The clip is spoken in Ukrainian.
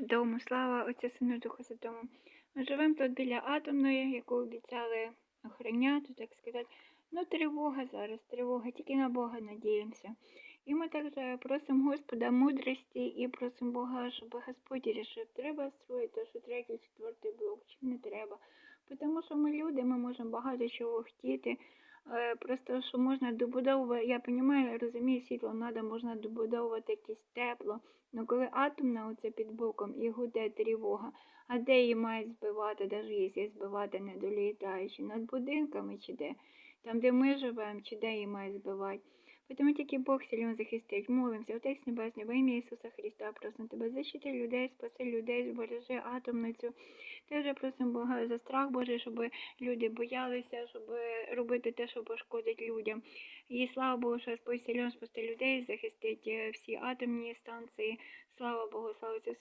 дому, слава Отця Сину Духу Святому. Ми живемо тут біля атомної, яку обіцяли охороняти, так сказати. Ну, тривога зараз, тривога, тільки на Бога надіємося. І ми також просимо Господа мудрості і просимо Бога, щоб Господь рішив, треба строїти, що третій, четвертий блок, чи не треба. Тому що ми люди, ми можемо багато чого хотіти. Е, Просто що можна добудовувати, я розумію, розумію, світло треба, можна добудовувати якесь тепло. Ну коли атомна оце під боком і гуде тривога, а де її мають збивати, навіть якщо збивати не долітаючи, над будинками чи де, там де ми живемо, чи де її мають збивати. Тому тільки Бог сильно захистить. Молимося, Отець Небесний, во ім'я Ісуса Христа, просимо тебе, защити людей, спаси людей, збережи атомницю. Вже просимо Бога за страх Божий, щоб люди боялися, щоб робити те, що пошкодить людям. І слава Богу, що Господь сильно спасти людей, захистить е, всі атомні станції. Слава Богу, слава Ісусу